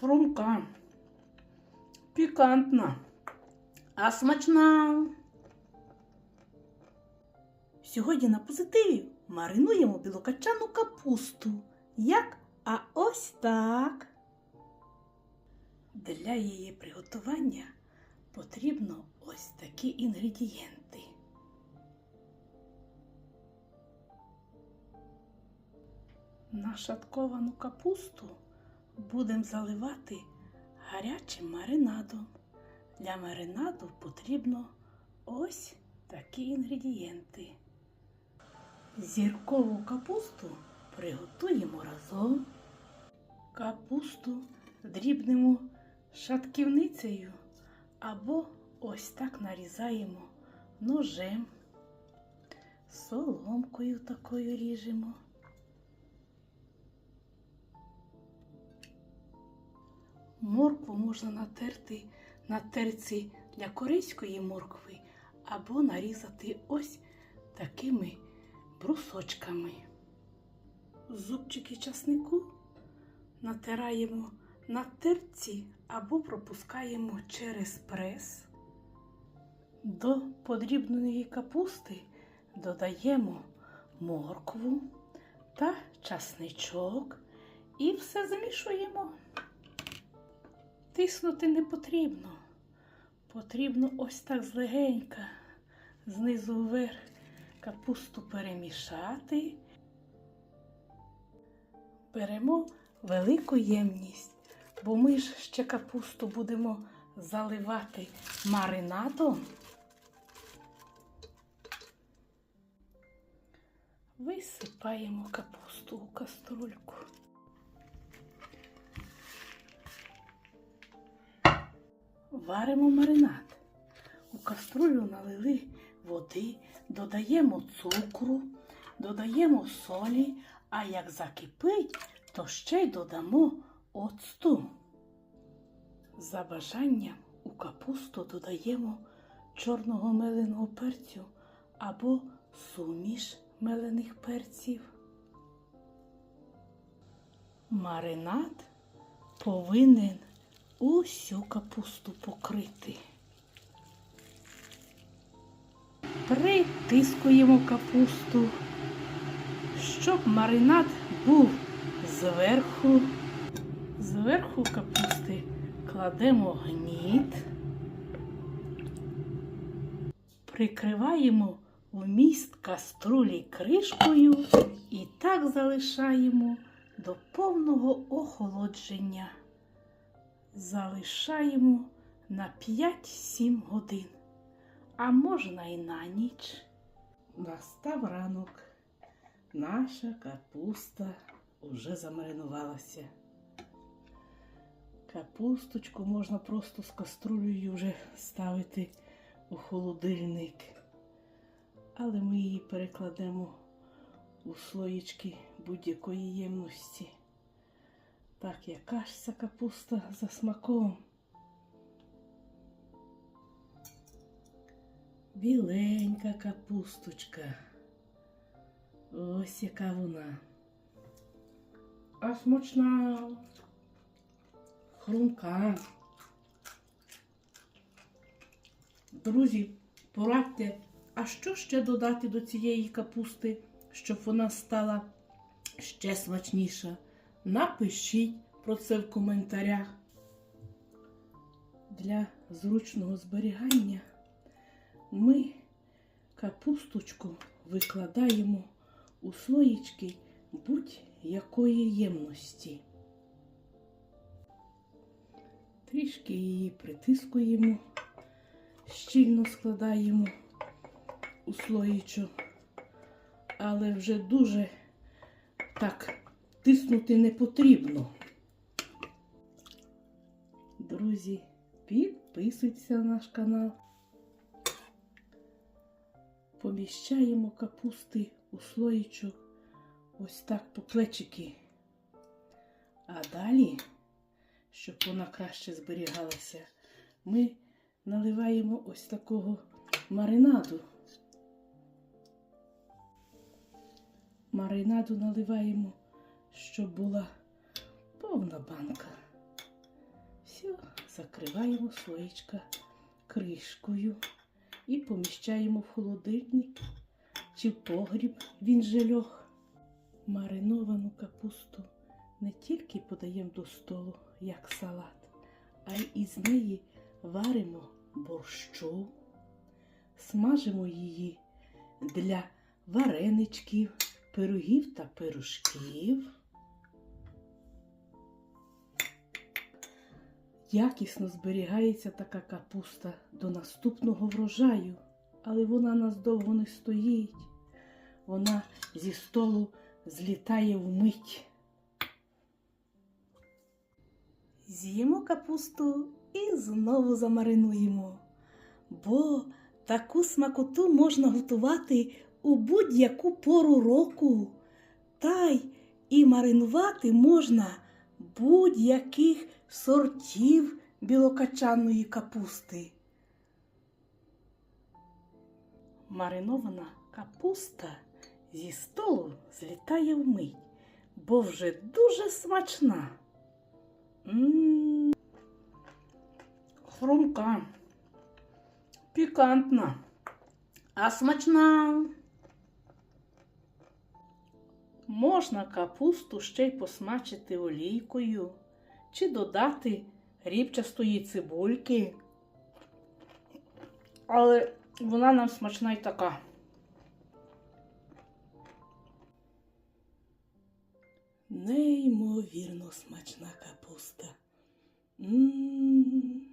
хрумка, пікантна, а смачна. Сьогодні на позитиві маринуємо білокачану капусту. Як? А ось так. Для її приготування потрібно ось такі інгредієнти. Нашатковану капусту будемо заливати гарячим маринадом. Для маринаду потрібно ось такі інгредієнти. Зіркову капусту приготуємо разом. Капусту дрібнемо шатківницею або ось так нарізаємо ножем, соломкою такою ріжемо. Моркву можна натерти на терці для корейської моркви або нарізати ось такими брусочками. Зубчики часнику натираємо на терці або пропускаємо через прес. До подрібної капусти додаємо моркву та часничок і все замішуємо. Тиснути не потрібно. Потрібно ось так злегенька, знизу вверх капусту перемішати. Беремо велику ємність, бо ми ж ще капусту будемо заливати маринадом. Висипаємо капусту у каструльку. Варимо маринад. У каструлю налили води, додаємо цукру, додаємо солі, а як закипить, то ще й додамо оцту. За бажанням у капусту додаємо чорного меленого перцю або суміш мелених перців. Маринад повинен усю капусту покрити. Притискуємо капусту, щоб маринад був зверху. Зверху капусти кладемо гніт, прикриваємо вміст каструлі кришкою і так залишаємо до повного охолодження залишаємо на 5-7 годин, а можна і на ніч. Настав ранок. Наша капуста уже замаринувалася. Капусточку можна просто з каструлею вже ставити у холодильник, але ми її перекладемо у слоїчки будь-якої ємності. Так, яка ж ця капуста за смаком. Біленька капусточка. Ось яка вона. А смачна. Хрумка. Друзі, порадьте, а що ще додати до цієї капусти, щоб вона стала ще смачніша? Напишіть про це в коментарях. Для зручного зберігання ми капусточку викладаємо у слоїчки будь-якої ємності. Трішки її притискуємо, щільно складаємо у слоїчок, але вже дуже так тиснути не потрібно. Друзі, підписуйтесь на наш канал. Поміщаємо капусти у слоїчок ось так по плечики. А далі, щоб вона краще зберігалася, ми наливаємо ось такого маринаду. Маринаду наливаємо, щоб була повна банка. Все, закриваємо слоєчка кришкою і поміщаємо в холодильник чи в погріб він же льох. Мариновану капусту не тільки подаємо до столу, як салат, а й із неї варимо борщу, смажимо її для вареничків, пирогів та пирожків. Якісно зберігається така капуста до наступного врожаю, але вона нас довго не стоїть. Вона зі столу злітає вмить. З'їмо капусту і знову замаринуємо, бо таку смакоту можна готувати у будь-яку пору року, та й і маринувати можна будь-яких сортів білокачаної капусти. Маринована капуста зі столу злітає вмить, бо вже дуже смачна. М, Хрумка, пікантна, а смачна. Можна капусту ще й посмачити олійкою чи додати рібчастої цибульки. Але вона нам смачна й така. Неймовірно смачна капуста. М.